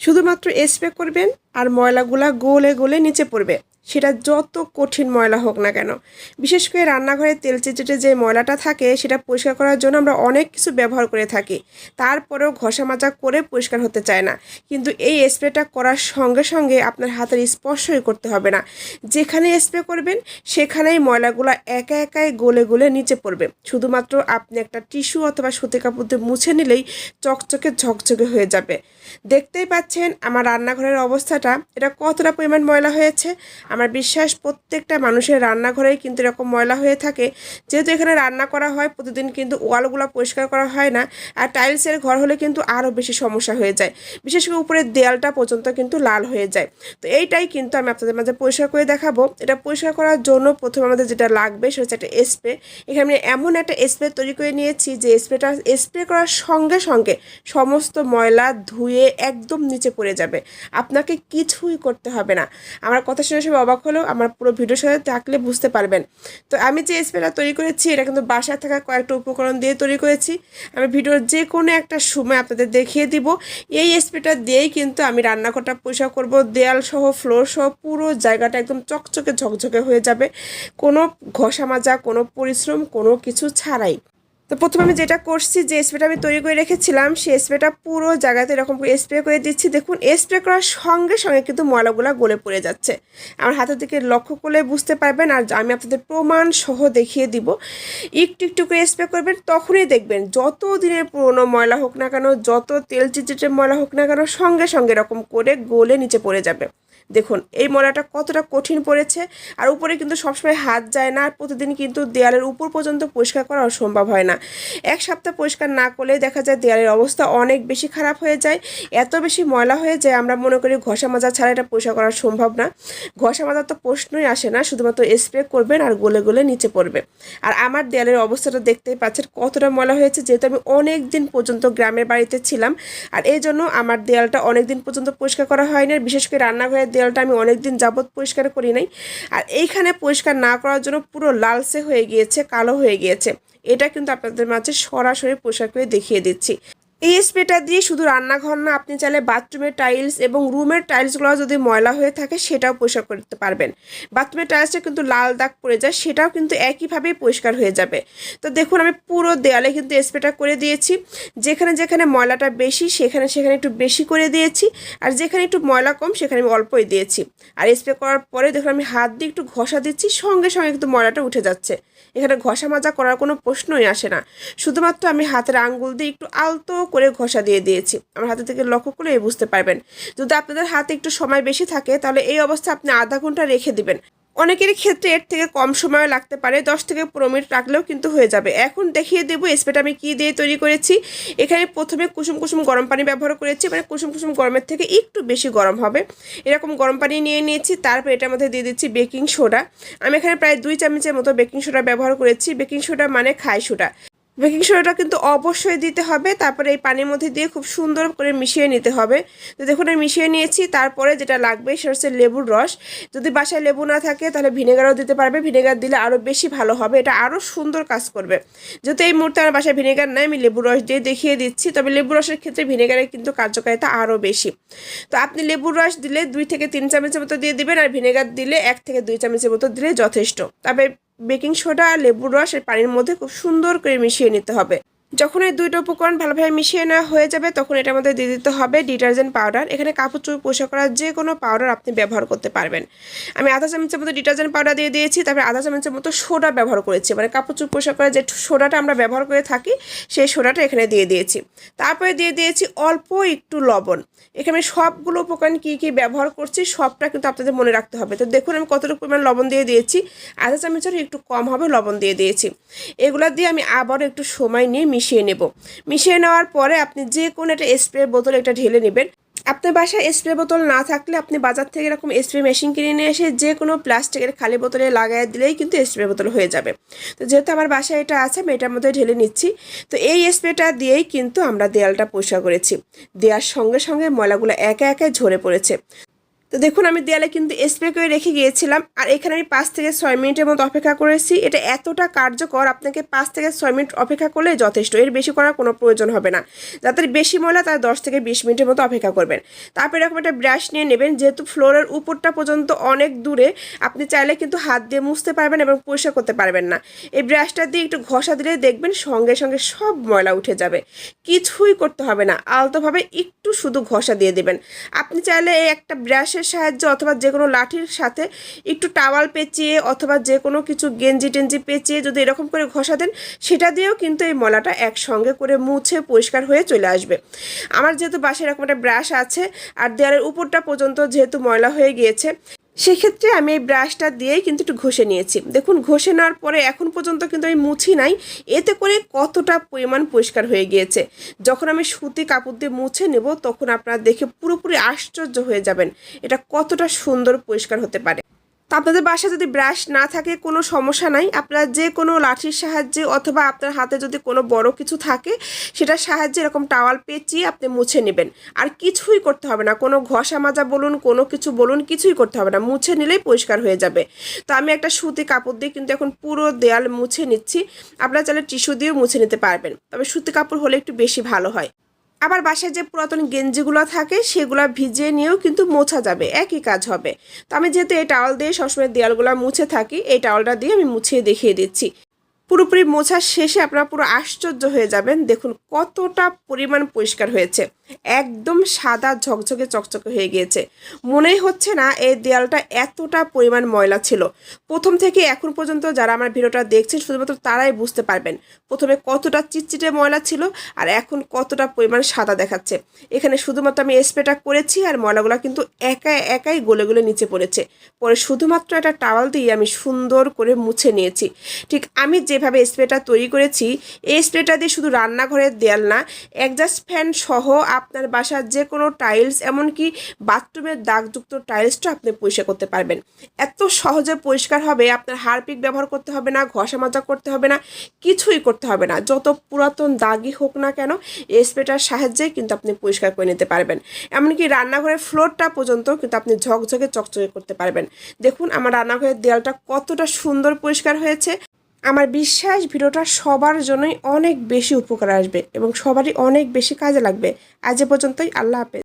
শুধুমাত্র স্প্রে করবেন আর ময়লাগুলা গোলে গোলে নিচে পড়বে। সেটা যত কঠিন ময়লা হোক না কেন। বিশেষ করে রান্নাঘরে তেল চিটচিটে যে ময়লাটা থাকে, সেটা পরিষ্কার করার জন্য আমরা অনেক কিছু ব্যবহার করে থাকি। তারপরেও ঘষা মাজা করে পরিষ্কার হতে চায় না। কিন্তু এই স্প্রেটা করার সঙ্গে সঙ্গে আপনার হাতের স্পর্শই করতে হবে না। যেখানে স্প্রে করবেন, সেখানেই ময়লাগুলো একা একাই গলে গলে নিচে পড়বে। শুধুমাত্র আপনি একটা টিস্যু অথবা সুতি কাপড় দিয়ে মুছে নিলেই চকচকে ঝকঝকে হয়ে যাবে। দেখতেই পাচ্ছেন আমার রান্নাঘরের অবস্থাটা, এটা কতটা পরিমাণ ময়লা হয়েছে। আমার বিশ্বাস প্রত্যেকটা মানুষের রান্নাঘরেই কিন্তু এরকম ময়লা হয়ে থাকে। যেহেতু এখানে রান্না করা হয়, প্রতিদিন কিন্তু ওয়ালগুলো পরিষ্কার করা হয় না। আর টাইলসের ঘর হলে কিন্তু আরও বেশি সমস্যা হয়ে যায়। বিশেষ করে উপরের দেয়ালটা পর্যন্ত কিন্তু লাল হয়ে যায়। তো এইটাই কিন্তু আমি আপনাদের মাঝে পরিষ্কার করে দেখাবো। এটা পরিষ্কার করার জন্য প্রথমে আমাদের যেটা লাগবে সেটা হচ্ছে একটা স্প্রে এখানে আমি এমন একটা স্প্রে তৈরি করে নিয়েছি যে স্প্রেটা স্প্রে করার সঙ্গে সঙ্গে সমস্ত ময়লা ধুয়ে একদম নিচে পড়ে যাবে। আপনাকে কিছুই করতে হবে না। আমার কথা শুনে সবাই অবাক হলেও আমার পুরো ভিডিওর সাথে থাকলে বুঝতে পারবেন। তো আমি যে স্প্রেটা তৈরি করেছি, এটা কিন্তু বাসায় থাকা কয়েকটা উপকরণ দিয়ে তৈরি করেছি। আমি ভিডিওর যে কোনো একটা সময় আপনাদের দেখিয়ে দিব। এই স্প্রেটা দিয়েই কিন্তু আমি রান্নাঘরটা পরিষ্কার করব। দেয়াল সহ ফ্লোর সহ, পুরো জায়গাটা একদম চকচকে ঝকঝকে হয়ে যাবে। কোনো ঘষা মাজা কোনো পরিশ্রম, কোনো কিছু ছাড়াই। তো প্রথমে আমি যেটা করছি, যে স্প্রেটা আমি তৈরি করে রেখেছিলাম, সেই স্প্রেটা পুরো জায়গাতে এরকম করে স্প্রে করে দিচ্ছি। দেখুন স্প্রে করার সঙ্গে সঙ্গে কিন্তু ময়লাগুলো গলে পড়ে যাচ্ছে। আমার হাতের দিকে লক্ষ্য করলে বুঝতে পারবেন, আর আমি আপনাদের প্রমাণ সহ দেখিয়ে দিব। একটু একটু করে স্প্রে করবেন, তখনই দেখবেন যত দিনের পুরনো ময়লা হোক না কেন, যত তেল চিটচিটে ময়লা হোক না কেন, সঙ্গে সঙ্গে এরকম করে গলে নিচে পড়ে যাবে। দেখুন, এই ময়লাটা কতটা কঠিন পড়েছে আর উপরে কিন্তু সবসময় হাত যায় না প্রতিদিন কিন্তু দেয়ালের উপর পর্যন্ত পরিষ্কার করা সম্ভব হয় না। এক সপ্তাহ পরিষ্কার না করলে দেখা যায় দেয়ালের অবস্থা অনেক বেশি খারাপ হয়ে যায়। এত বেশি ময়লা হয়ে যায়, আমরা মনে করি ঘষা মাজা ছাড়া এটা পরিষ্কার করা সম্ভব না। ঘষা মাজার তো প্রশ্নই আসে না, শুধুমাত্র স্প্রে করবেন আর গোলে গলে নিচে পড়বে। আর আমার দেয়ালের অবস্থাটা দেখতেই পাচ্ছেন কতটা ময়লা হয়েছে, যেহেতু আমি অনেক দিন পর্যন্ত গ্রামের বাড়িতে ছিলাম। আর এই জন্য আমার দেয়ালটা অনেক দিন পর্যন্ত পরিষ্কার করা হয়নি বিশেষ করে রান্নাঘরের দেয়ালটা আমি অনেকদিন যাবৎ পরিষ্কার করি নাই। আর এইখানে পরিষ্কার না করার জন্য পুরো লালসে হয়ে গিয়েছে, কালো হয়ে গিয়েছে। এটা কিন্তু আপনাদের মাঝে সরাসরি পরিষ্কার করে দেখিয়ে দিচ্ছি। এই স্প্রেটা দিয়ে শুধু রান্নাঘর না, আপনি চাইলে বাথরুমের টাইলস এবং রুমের টাইলসগুলো যদি ময়লা হয়ে থাকে, সেটাও পরিষ্কার করতে পারবেন। বাথরুমের টাইলসটা কিন্তু লাল দাগ পড়ে যায়, সেটাও কিন্তু একইভাবেই পরিষ্কার হয়ে যাবে। তো দেখুন, আমি পুরো দেয়ালে কিন্তু স্প্রেটা করে দিয়েছি। যেখানে যেখানে ময়লাটা বেশি, সেখানে সেখানে একটু বেশি করে দিয়েছি। আর যেখানে একটু ময়লা কম, সেখানে আমি অল্পই দিয়েছি। আর স্প্রে করার পরে দেখুন, আমি হাত দিয়ে একটু ঘষা দিচ্ছি, সঙ্গে সঙ্গে কিন্তু ময়লাটা উঠে যাচ্ছে। এখানে ঘষা মাজা করার কোনো প্রশ্নই আসে না। শুধুমাত্র আমি হাতের আঙ্গুল দিয়ে একটু আলতো করে ঘষা দিয়ে দিয়েছি। আমার হাতে থেকে লক্ষ্য করে বুঝতে পারবেন। যদি আপনাদের হাতে একটু সময় বেশি থাকে, তাহলে এই অবস্থা আপনি আধা ঘণ্টা রেখে দিবেন। অনেকেরই ক্ষেত্রে এর থেকে কম সময় লাগতে পারে, দশ থেকে পনেরো মিনিট রাখলেও কিন্তু হয়ে যাবে। এখন দেখিয়ে দেবো স্প্রেটা আমি কী দিয়ে তৈরি করেছি। এখানে প্রথমে কুসুম কুসুম গরম পানি ব্যবহার করেছি মানে কুসুম কুসুম গরমের থেকে একটু বেশি গরম হবে। এরকম গরম পানি নিয়ে নিয়েছি, তারপর এটার মধ্যে দিয়ে দিচ্ছি বেকিং সোডা। আমি এখানে প্রায় দুই চামচের মতো বেকিং সোডা ব্যবহার করেছি। বেকিং সোডা মানে খাই সোডা। বেকিং সোডাটা কিন্তু অবশ্যই দিতে হবে, তারপরে এই পানির মধ্যে দিয়ে খুব সুন্দর করে মিশিয়ে নিতে হবে। তো দেখুন, আমি মিশিয়ে নিয়েছি, তারপরে যেটা লাগবে সেটা হচ্ছে লেবুর রস। যদি বাসায় লেবু না থাকে, তাহলে ভিনেগারও দিতে পারবে, ভিনেগার দিলে আরও বেশি ভালো হবে, এটা আরও সুন্দর কাজ করবে। যেহেতু এই মুহূর্তে আমার বাসায় ভিনেগার নাই, আমি লেবুর রস দিয়ে দেখিয়ে দিচ্ছি, তবে লেবুর রসের ক্ষেত্রে ভিনেগারের কিন্তু কার্যকারিতা আরও বেশি। তো আপনি লেবুর রস দিলে দুই থেকে তিন চামচের মতো দিয়ে দিবেন, আর ভিনেগার দিলে এক থেকে দুই চামচের মতো দিলে যথেষ্ট। তবে বেকিং সোডা আর লেবুর রস পানির মধ্যে খুব সুন্দর করে মিশিয়ে নিতে হবে। যখন এই দুইটা উপকরণ ভালোভাবে মিশিয়ে নেওয়া হয়ে যাবে, তখন এটার মধ্যে দিয়ে দিতে হবে ডিটারজেন্ট পাউডার। এখানে কাপড় চোপড় পোষা করার যে কোনো পাউডার আপনি ব্যবহার করতে পারবেন। আমি আধা চামচের মতো ডিটারজেন্ট পাউডার দিয়ে দিয়েছি, তারপরে আধা চামচের মতো সোডা ব্যবহার করেছি। মানে কাপড় চোপড় পোষা করার যে সোডাটা আমরা ব্যবহার করে থাকি, সেই সোডাটা এখানে দিয়ে দিয়েছি। তারপরে দিয়ে দিয়েছি অল্প একটু লবণ। এখানে সবগুলো উপকরণ কী কী ব্যবহার করছি, সবটা কিন্তু আপনাদের মনে রাখতে হবে। তো দেখুন, আমি কতটুকু পরিমাণ লবণ দিয়ে দিয়েছি। আধা চামচের একটু কম হবে লবণ দিয়ে দিয়েছি। এগুলো দিয়ে আমি আবারও একটু সময় নিয়ে মিশিয়ে নেব। মিশিয়ে নেওয়ার পরে আপনি যে কোনো একটা স্প্রে বোতল এটা ঢেলে নেবেন। আপনার বাসায় স্প্রে বোতল না থাকলে আপনি বাজার থেকে এরকম স্প্রে মেশিন কিনে নিয়ে এসে যে কোনো প্লাস্টিকের খালি বোতলে লাগাই দিলেই কিন্তু স্প্রে বোতল হয়ে যাবে। তো যেহেতু আমার বাসায় এটা আছে, আমি এটার মধ্যে ঢেলে নিচ্ছি। তো এই স্প্রেটা দিয়েই কিন্তু আমরা দেয়ালটা পরিষ্কার করেছি। দেওয়ার সঙ্গে সঙ্গে ময়লাগুলো একে একে ঝরে পড়েছে। তো দেখুন, আমি দেয়ালে কিন্তু স্প্রে করে রেখে গিয়েছিলাম, আর এখানে আমি পাঁচ থেকে ছয় মিনিটের মতো অপেক্ষা করেছি। এটা এতটা কার্যকর, আপনাকে পাঁচ থেকে ছয় মিনিট অপেক্ষা করলে যথেষ্ট, এর বেশি করার কোনো প্রয়োজন হবে না। যাদের বেশি ময়লা, তারা দশ থেকে বিশ মিনিটের মতো অপেক্ষা করবেন। তারপর এরকম একটা ব্রাশ নিয়ে নেবেন, যেহেতু ফ্লোরের উপরটা পর্যন্ত অনেক দূরে, আপনি চাইলে কিন্তু হাত দিয়ে মুছতে পারবেন এবং পরিষ্কার করতে পারবেন না। এই ব্রাশটা দিয়ে একটু ঘষা দিলে দেখবেন সঙ্গে সঙ্গে সব ময়লা উঠে যাবে। কিছুই করতে হবে না, আলতোভাবে একটু শুধু ঘষা দিয়ে দেবেন। আপনি চাইলে এই একটা ব্রাশের সাহায্যে অথবা যে কোনো লাঠির সাথে একটু টাওয়াল পেঁচিয়ে অথবা যে কোনো কিছু গেঞ্জি টেঞ্জি পেঁচিয়ে যদি এরকম করে ঘষা দেন, সেটা দিয়েও কিন্তু এই মলাটা একসঙ্গে করে মুছে পরিষ্কার হয়ে চলে আসবে। আমার যেহেতু বাসায় এরকম একটা ব্রাশ আছে, আর দেয়ালের উপরটা পর্যন্ত যেহেতু ময়লা হয়ে গিয়েছে সেক্ষেত্রে আমি এই ব্রাশটা দিয়েই কিন্তু একটু ঘষে নিয়েছি। দেখুন, ঘষে নেওয়ার পরে এখন পর্যন্ত কিন্তু আমি মুছি নাই। এতে করে কতটা পরিমাণ পরিষ্কার হয়ে গিয়েছে। যখন আমি সুতি কাপড় দিয়ে মুছে নেব, তখন আপনারা দেখে পুরোপুরি আশ্চর্য হয়ে যাবেন এটা কতটা সুন্দর পরিষ্কার হতে পারে। তো আপনাদের বাসায় যদি ব্রাশ না থাকে, কোনো সমস্যা নাই। আপনারা যে কোনো লাঠির সাহায্যে অথবা আপনার হাতে যদি কোনো বড় কিছু থাকে, সেটার সাহায্যে এরকম টাওয়াল পেঁচিয়ে আপনি মুছে নেবেন। আর কিছুই করতে হবে না। কোনো ঘষা মাজা বলুন, কোনো কিছু বলুন, কিছুই করতে হবে না। মুছে নিলেই পরিষ্কার হয়ে যাবে। তো আমি একটা সুতি কাপড় দিয়ে কিন্তু এখন পুরো দেয়াল মুছে নিচ্ছি। আপনারা চাইলে টিস্যু দিয়েও মুছে নিতে পারবেন। তবে সুতি কাপড় হলে একটু বেশি ভালো হয়। আবার বাসায় যে পুরাতন গেঞ্জিগুলো থাকে, সেগুলো ভিজিয়ে নিয়েও কিন্তু মোছা যাবে, একই কাজ হবে। তো আমি যেহেতু এই টাওয়াল দিয়ে সবসময় দেয়ালগুলো মুছে থাকি, এই টাওয়ালটা দিয়ে আমি মুছিয়ে দেখিয়ে দিচ্ছি। পুরোপুরি মোছা শেষে আপনারা পুরো আশ্চর্য হয়ে যাবেন, দেখুন কতটা পরিমাণ পরিষ্কার হয়েছে। একদম সাদা ঝকঝকে চকচকে হয়ে গিয়েছে। মনেই হচ্ছে না এই দেয়ালটা এতটা পরিমাণ ময়লা ছিল। প্রথম থেকে এখন পর্যন্ত যারা আমার ভিডিওটা দেখছেন, শুধুমাত্র তারাই বুঝতে পারবেন প্রথমে কতটা চিটচিটে ময়লা ছিল আর এখন কতটা পরিমাণ সাদা দেখাচ্ছে। এখানে শুধুমাত্র আমি স্প্রেটা করেছি আর ময়লাগুলো কিন্তু একা একাই গলে গলে নিচে পড়েছে। পরে শুধুমাত্র একটা টাওয়াল দিয়ে আমি সুন্দর করে মুছে নিয়েছি। ঠিক আমি যেভাবে স্প্রেটা তৈরি করেছি, এই স্প্রেটা দিয়ে শুধু রান্নাঘরের দেয়াল না একজাস্ট ফ্যান সহ আপনার বাসার যে কোনো টাইলস এমনকি বাথরুমের দাগযুক্ত টাইলসটা আপনি পরিষ্কার করতে পারবেন। এত সহজে পরিষ্কার হবে, আপনার হারপিক ব্যবহার করতে হবে না, ঘষা মাজা করতে হবে না, কিছুই করতে হবে না। যত পুরাতন দাগই হোক না কেন, এই স্প্রেটার সাহায্যে কিন্তু আপনি পরিষ্কার করে নিতে পারবেন। এমনকি রান্নাঘরের ফ্লোরটা পর্যন্ত কিন্তু আপনি ঝকঝকে, চকচকে করতে পারবেন। দেখুন, আমার রান্নাঘরের দেয়ালটা কতটা সুন্দর পরিষ্কার হয়েছে। আমার বিশ্বাস ভিডিওটা সবার জন্যই অনেক বেশি উপকার আসবে এবং সবারই অনেক বেশি কাজে লাগবে। আজ এ পর্যন্তই, আল্লাহ হাফেজ।